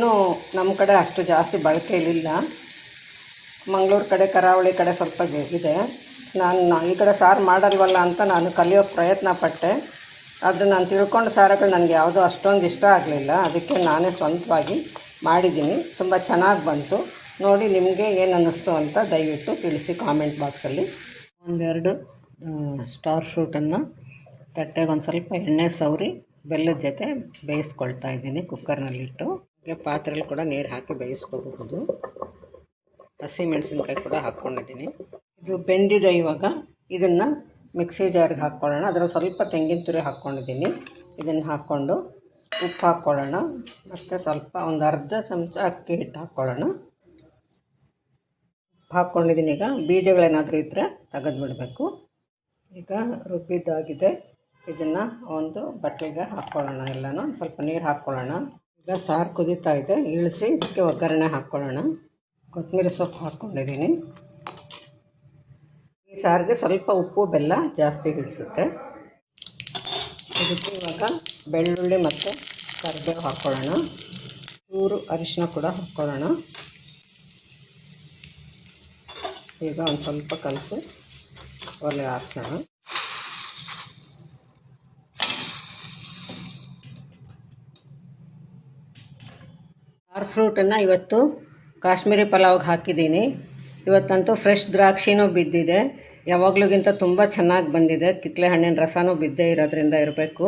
ಹಣ್ಣು ನಮ್ಮ ಕಡೆ ಅಷ್ಟು ಜಾಸ್ತಿ ಬಳಕೆಯಲ್ಲಿಲ್ಲ ಮಂಗಳೂರು ಕಡೆ, ಕರಾವಳಿ ಕಡೆ ಸ್ವಲ್ಪ ಇದೆ- ನಾನು ಈ ಕಡೆ ಸಾರು ಮಾಡಲ್ವಲ್ಲ ಅಂತ ನಾನು ಕಲಿಯೋ ಪ್ರಯತ್ನ ಪಟ್ಟೆ. ಅದು ನಾನು ತಿಳ್ಕೊಂಡ ಸಾರುಗಳು ನನಗೆ ಯಾವುದೂ ಅಷ್ಟೊಂದು ಇಷ್ಟ ಆಗಲಿಲ್ಲ. ಅದಕ್ಕೆ ನಾನೇ ಸ್ವಂತವಾಗಿ ಮಾಡಿದ್ದೀನಿ. ತುಂಬ ಚೆನ್ನಾಗಿ ಬಂತು. ನೋಡಿ ನಿಮಗೆ ಏನು ಅನ್ನಿಸ್ತು ಅಂತ ದಯವಿಟ್ಟು ತಿಳಿಸಿ ಕಾಮೆಂಟ್ ಬಾಕ್ಸಲ್ಲಿ ಒಂದೆರಡು ಸ್ಟಾರ್ ಫ್ರೂಟನ್ನು ತಟ್ಟೆಗೆ ಒಂದು ಸ್ವಲ್ಪ ಎಣ್ಣೆ ಸವರಿ, ಬೆಲ್ಲದ ಜೊತೆ ಬೇಯಿಸ್ಕೊಳ್ತಾ ಇದ್ದೀನಿ ಕುಕ್ಕರ್ನಲ್ಲಿಟ್ಟು. ಹಾಗೆ ಪಾತ್ರೆಯಲ್ಲಿ ಕೂಡ ನೀರು ಹಾಕಿ ಬೇಯಿಸ್ಕೋಬಹುದು. ಹಸಿ ಮೆಣಸಿನ್ಕಾಯಿ ಕೂಡ ಹಾಕ್ಕೊಂಡಿದ್ದೀನಿ. ಇದು ಬೆಂದಿದೆ ಇವಾಗ. ಇದನ್ನು ಮಿಕ್ಸಿ ಜಾರ್ಗೆ ಹಾಕ್ಕೊಳ್ಳೋಣ. ಅದರ ಸ್ವಲ್ಪ ತೆಂಗಿನ ತುರಿ ಹಾಕ್ಕೊಂಡಿದ್ದೀನಿ. ಇದನ್ನು ಹಾಕ್ಕೊಂಡು ಉಪ್ಪು ಹಾಕ್ಕೊಳ್ಳೋಣ. ಮತ್ತು ಸ್ವಲ್ಪ ಒಂದು ಅರ್ಧ ಚಮಚ ಅಕ್ಕಿ ಹಿಟ್ಟು ಹಾಕ್ಕೊಳ್ಳೋಣ. ಉಪ್ಪು ಹಾಕ್ಕೊಂಡಿದ್ದೀನಿ ಈಗ. ಬೀಜಗಳೇನಾದರೂ ಇದ್ದರೆ ತೆಗೆದುಬಿಡಬೇಕು. ಈಗ ರುಬ್ಬಿದ್ದಾಗಿದೆ. ಇದನ್ನು ಒಂದು ಬಟ್ಟಲಿಗೆ ಹಾಕ್ಕೊಳ್ಳೋಣ ಎಲ್ಲನೂ. ಸ್ವಲ್ಪ ನೀರು ಹಾಕ್ಕೊಳ್ಳೋಣ. ಈಗ ಸಾರು ಕುದೀತಾ ಇದೆ. ಇಳಿಸಿ ಇದಕ್ಕೆ ಒಗ್ಗರಣೆ ಹಾಕ್ಕೊಳ್ಳೋಣ. ಕೊತ್ತಂಬರಿ ಸೊಪ್ಪು ಹಾಕ್ಕೊಂಡಿದ್ದೀನಿ. ಈ ಸಾರಿಗೆ ಸ್ವಲ್ಪ ಉಪ್ಪು, ಬೆಲ್ಲ ಜಾಸ್ತಿ ಹಿಡಿಸುತ್ತೆ ಇದಕ್ಕೆ ಇವಾಗ ಬೆಳ್ಳುಳ್ಳಿ ಮತ್ತು ಕರಿಬೇವು ಹಾಕ್ಕೊಳ್ಳೋಣ. ಚೂರು ಅರಿಶಿನ ಕೂಡ ಹಾಕ್ಕೊಳ್ಳೋಣ. ಈಗ ಒಂದು ಸ್ವಲ್ಪ ಕಲಸಿ ಒಲೆ ಹಾಕ್ಸೋಣ ಸ್ಟಾರ್ ಫ್ರೂಟನ್ನು ಇವತ್ತು ಕಾಶ್ಮೀರಿ ಪಲಾವ್ಗೆ ಹಾಕಿದ್ದೀನಿ. ಇವತ್ತಂತೂ ಫ್ರೆಶ್ ದ್ರಾಕ್ಷಿನೂ ಬಿದ್ದಿದೆ. ಯಾವಾಗಲೂಗಿಂತ ತುಂಬ ಚೆನ್ನಾಗಿ ಬಂದಿದೆ. ಕಿತ್ತಳೆ ಹಣ್ಣಿನ ರಸನೂ ಬಿದ್ದೇ ಇರೋದ್ರಿಂದ ಇರಬೇಕು.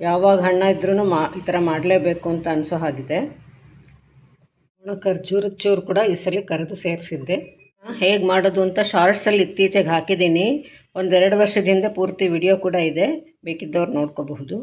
ಯಾವಾಗ ಹಣ್ಣು ಇದ್ರೂ ಮಾ, ಈ ಥರ ಮಾಡಲೇಬೇಕು ಅಂತ ಅನಿಸೋ ಹಾಗಿದೆ. ಖರ್ಜೂರು ಚೂರು ಕೂಡ ಈ ಸಲ ಕರೆದು ಸೇರಿಸಿದ್ದೆ. ಹೇಗೆ ಮಾಡೋದು ಅಂತ ಶಾರ್ಟ್ಸಲ್ಲಿ ಇತ್ತೀಚೆಗೆ ಹಾಕಿದ್ದೀನಿ. ಒಂದೆರಡು ವರ್ಷದಿಂದ ಪೂರ್ತಿ ವಿಡಿಯೋ ಕೂಡ ಇದೆ. ಬೇಕಿದ್ದವ್ರು ನೋಡ್ಕೋಬಹುದು.